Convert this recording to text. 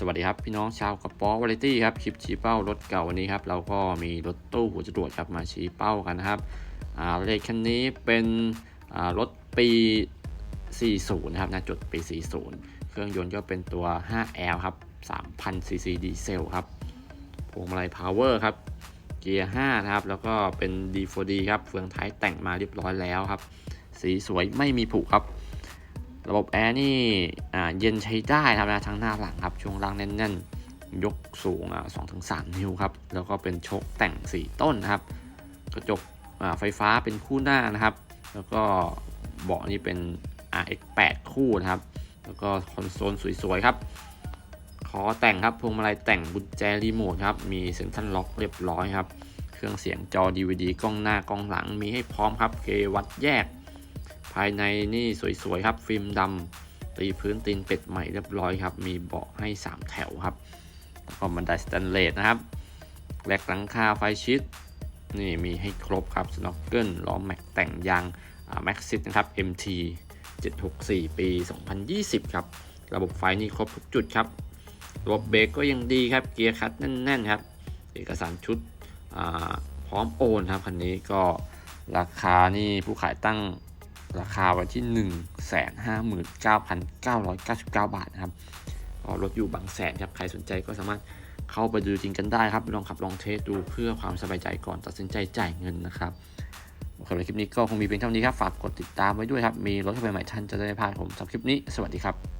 สวัสดีครับ พี่น้องชาวกระป๋อวาไรตี้ครับ คลิปชี้เป้ารถเก่าวันนี้ครับ เราก็มีรถตู้หัวจรวดครับมาชี้เป้ากันนะครับเลขคันนี้เป็นรถปี 40 นะครับนะจดปี 40 เครื่องยนต์ก็เป็นตัว 5L ครับ 3,000 cc ดีเซลครับพวงมาลัยพาวเวอร์ครับ เกียร์ 5 นะครับ แล้วก็เป็น D4D ครับ เฟืองท้ายแต่งมาเรียบร้อยแล้วครับ สีสวยไม่มีผุครับ ระบบแอร์นี่เย็นใช้ได้ครับนะทั้งหน้าหลังครับช่วงล่างแน่นๆ ยกสูงสอ่า2-3นิ้วครับ แล้วก็เป็นชคแต่ง 4 ต้นนะครับ กระจกไฟฟ้าเป็นคู่หน้านะครับ แล้วก็เบาะนี่เป็น RX8 คู่นะครับ แล้วก็คอนโซลสวยๆครับขอแต่งครับพวงมาลัยแต่งกุญแจรีโมทครับมีเซ็นทรัลล็อกเรียบร้อยครับ เครื่องเสียงจอ DVD กล้องหน้ากล้องหลังมีให้พร้อมครับเกวัดแยกายในนี่สวยๆครับ ฟิล์มดำตีพื้นตีนเป็ดใหม่เรียบร้อยครับ มีเบาะให้ 3 แถวครับแล้วก็บันไดสแตนเลสนะครับแหลกหลังคาไฟชิดนี่มีให้ครบครับสโนว์เกิลล้อแม็กแต่งยางแม็กซิตนะครับ MT 764 ปี 2020 ครับ ระบบไฟนี่ครบทุกจุดครับ ระบบเบรกก็ยังดีครับ เกียร์คัดแน่นๆครับ เอกสารชุดพร้อมโอนครับคันนี้ก็ราคานี่ผู้ขายตั้ง ราคาไว้ที่ 1 5 9 9 9 9 บาทนะครับรถอยู่บางแสนครับ ใครสนใจก็สามารถเข้าไปดูจริงกันได้ครับ ลองขับลองเทสดูเพื่อความสบายใจก่อนตัดสินใจจ่ายเงินนะครับสำหรับคลิปนี้ก็คงมีเพียงเท่านี้ครับ ฝากกดติดตามไว้ด้วยครับ มีรถเข้าไปใหม่ท่านจะได้พลาดผมสำหรับคลิปนี้ สวัสดีครับ